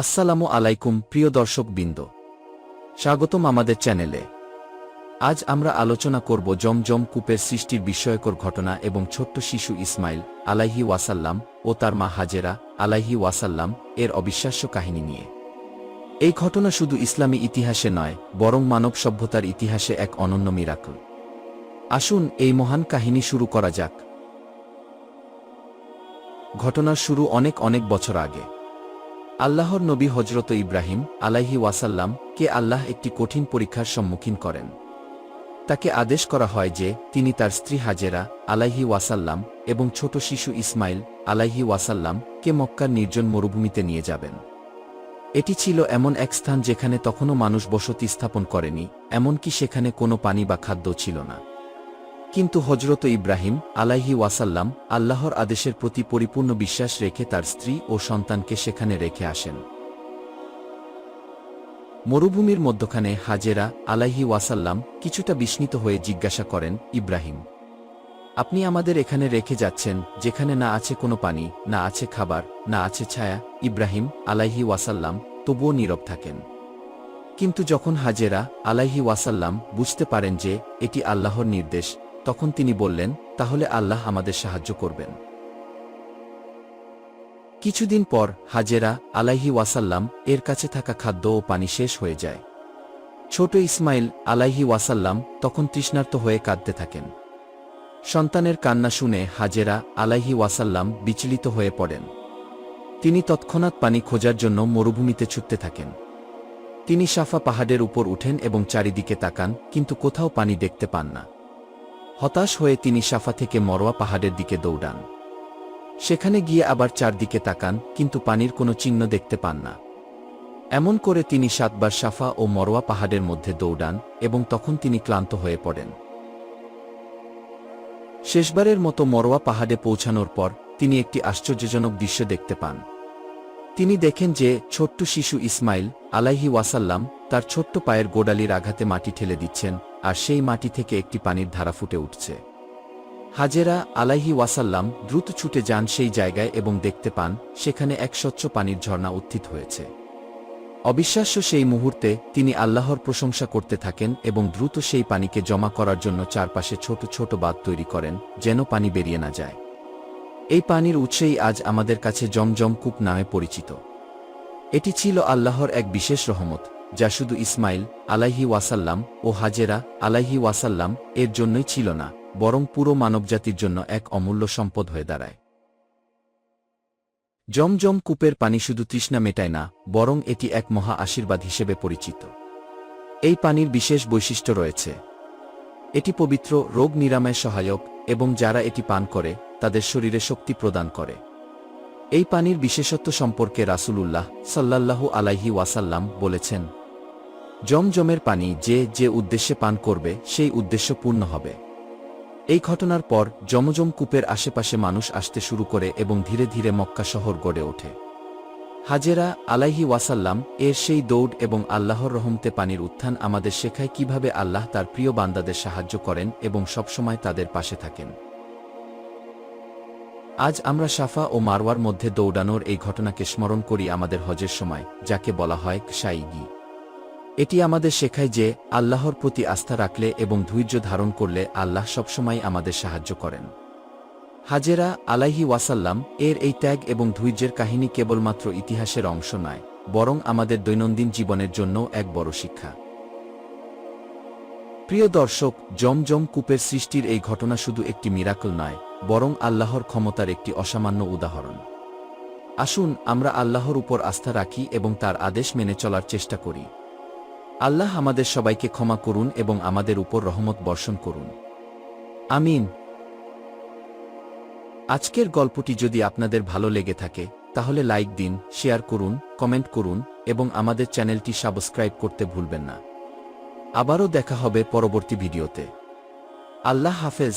আসসালামু আলাইকুম, প্রিয় দর্শক বিন্দ স্বাগতম আমাদের চ্যানেলে। আজ আমরা আলোচনা করব জমজম কূপের সৃষ্টির বিস্ময়কর ঘটনা এবং ছোট্ট শিশু ইসমাইল, আলাইহি ওয়াসাল্লাম, ও তার মা হাজেরা, আলাইহি ওয়াসাল্লাম, এর অবিশ্বাস্য কাহিনী নিয়ে। এই ঘটনা শুধু ইসলামী ইতিহাসে নয়, বরং মানব সভ্যতার ইতিহাসে এক অনন্য মিরাকল। আসুন এই মহান কাহিনী শুরু করা যাক। ঘটনার শুরু অনেক অনেক বছর আগে। আল্লাহর নবী হজরত ইব্রাহিম আলাইহি ওয়াসাল্লাম কে আল্লাহ একটি কঠিন পরীক্ষার সম্মুখীন করেন। তাকে আদেশ করা হয় যে, তিনি তার স্ত্রী হাজেরা আলাইহি ওয়াসাল্লাম এবং ছোট শিশু ইসমাইল আলাইহি ওয়াসাল্লাম কে মক্কার নির্জন মরুভূমিতে নিয়ে যাবেন। এটি ছিল এমন এক স্থান যেখানে তখনও মানুষ বসতি স্থাপন করেনি, এমনকি সেখানে কোনো পানি বা খাদ্য ছিল না। কিন্তু হজরত ইব্রাহিম আলাইহি ওয়াসাল্লাম আল্লাহর আদেশের প্রতি পরিপূর্ণ বিশ্বাস রেখে তার স্ত্রী ও সন্তানকে সেখানে রেখে আসেন। মরুভূমির মধ্যখানে হাজেরা আলাইহি ওয়াসাল্লাম কিছুটা বিস্মিত হয়ে জিজ্ঞাসা করেন, ইব্রাহিম, আপনি আমাদের এখানে রেখে যাচ্ছেন, যেখানে না আছে কোনো পানি, না আছে খাবার, না আছে ছায়া? ইব্রাহিম আলাইহি ওয়াসাল্লাম তবুও নীরব থাকেন। কিন্তু যখন হাজেরা আলাইহি ওয়াসাল্লাম বুঝতে পারেন যে এটি আল্লাহর নির্দেশ তখন তিনি বললেন, তাহলে আল্লাহ আমাদের সাহায্য করবেন। কিছুদিন পর হাজেরা আলাইহি ওয়াসাল্লাম এর কাছে থাকা খাদ্য ও পানি শেষ হয়ে যায়। ছোট ইসমাইল আলাইহি ওয়াসাল্লাম তখন তৃষ্ণার্ত হয়ে কাঁদতে থাকেন। সন্তানের কান্না শুনে হাজেরা আলাইহি ওয়াসাল্লাম বিচলিত হয়ে পড়েন। তিনি তৎক্ষণাৎ পানি খোঁজার জন্য মরুভূমিতে ছুটতে থাকেন। তিনি সাফা পাহাড়ের উপর উঠেন এবং চারিদিকে তাকান, কিন্তু কোথাও পানি দেখতে পান না। হতাশ হয়ে তিনি সাফা থেকে মরোয়া পাহাড়ের দিকে দৌড়ান। সেখানে গিয়ে আবার চারদিকে তাকান, কিন্তু পানির কোনো চিহ্ন দেখতে পান না। এমন করে তিনি সাতবার সাফা ও মরোয়া পাহাড়ের মধ্যে দৌড়ান এবং তখন তিনি ক্লান্ত হয়ে পড়েন। শেষবারের মতো মরোয়া পাহাড়ে পৌঁছানোর পর, তিনি একটি আশ্চর্যজনক দৃশ্য দেখতে পান। তিনি দেখেন যে, ছোট্ট শিশু ইসমাইল, আলাইহি ওয়াসাল্লাম, তার ছোট্ট পায়ের গোডালির আঘাতে মাটি ঠেলে দিচ্ছেন আর সেই মাটি থেকে একটি পানির ধারা ফুটে উঠছে। হাজেরা আলাইহি ওয়াসাল্লাম দ্রুত ছুটে যান সেই জায়গায় এবং দেখতে পান, সেখানে এক স্বচ্ছ পানির ঝর্ণা উত্থিত হয়েছে। অবিশ্বাস্য সেই মুহূর্তে তিনি আল্লাহর প্রশংসা করতে থাকেন এবং দ্রুত সেই পানিকে জমা করার জন্য চারপাশে ছোট ছোট বাঁধ তৈরি করেন, যেন পানি বেরিয়ে না যায়। এই পানির উৎসেই আজ আমাদের কাছে জমজম কূপ নামে পরিচিত। এটি ছিল আল্লাহর এক বিশেষ রহমত। যা শুধু ইসমাইল, আলাইহি ওয়াসাল্লাম ও হাজেরা, আলাইহি ওয়াসাল্লাম এর জন্যই ছিল না, বরং পুরো মানবজাতির জন্য এক অমূল্য সম্পদ হয়ে দাঁড়ায়। জমজম কূপের পানি শুধু তৃষ্ণা মেটায় না, বরং এটি এক মহা আশীর্বাদ হিসেবে পরিচিত। এই পানির বিশেষ বৈশিষ্ট্য রয়েছে। এটি পবিত্র, রোগ নিরাময় সহায়ক, এবং যারা এটি পান করে, তাদের শরীরে শক্তি প্রদান করে। এই পানির বিশেষত্ব সম্পর্কে রাসূলুল্লাহ সাল্লাল্লাহু আলাইহি ওয়াসাল্লাম বলেছেন জমজমের পানি যে যে উদ্দেশ্যে পান করবে, সেই উদ্দেশ্য পূর্ণ হবে। এই ঘটনার পর জমজম কূপের আশেপাশে মানুষ আসতে শুরু করে এবং ধীরে ধীরে মক্কা শহর গড়ে ওঠে। হাজেরা আলাইহি ওয়াসাল্লাম এর সেই দৌড় এবং আল্লাহর রহমতে পানির উত্থান আমাদের শেখায় কীভাবে আল্লাহ তার প্রিয় বান্দাদের সাহায্য করেন এবং সবসময় তাদের পাশে থাকেন। আজ আমরা সাফা ও মারওয়ার মধ্যে দৌড়ানোর এই ঘটনাকে স্মরণ করি আমাদের হজের সময়, যাকে বলা হয় সাইগি এটি আমাদের শেখায় যে, আল্লাহর প্রতি আস্থা রাখলে এবং ধৈর্য ধারণ করলে আল্লাহ সবসময় আমাদের সাহায্য করেন। হাজেরা আলাইহি ওয়াসাল্লাম এর এই ত্যাগ এবং ধৈর্যের কাহিনী কেবলমাত্র ইতিহাসের অংশ নয়, বরং আমাদের দৈনন্দিন জীবনের জন্য এক বড় শিক্ষা। প্রিয় দর্শক, জমজম কূপের সৃষ্টির এই ঘটনা শুধু একটি মিরাকল নয়, বরং আল্লাহর ক্ষমতার একটি অসামান্য উদাহরণ। আসুন আমরা আল্লাহর উপর আস্থা রাখি এবং তার আদেশ মেনে চলার চেষ্টা করি। আল্লাহ আমাদের সবাইকে ক্ষমা করুন এবং আমাদের উপর রহমত বর্ষণ করুন। আমিন। আজকের গল্পটি যদি আপনাদের ভালো লেগে থাকে, তাহলে লাইক দিন, শেয়ার করুন, কমেন্ট করুন এবং আমাদের চ্যানেলটি সাবস্ক্রাইব করতে ভুলবেন না। আবারও দেখা হবে পরবর্তী ভিডিওতে। আল্লাহ হাফেজ।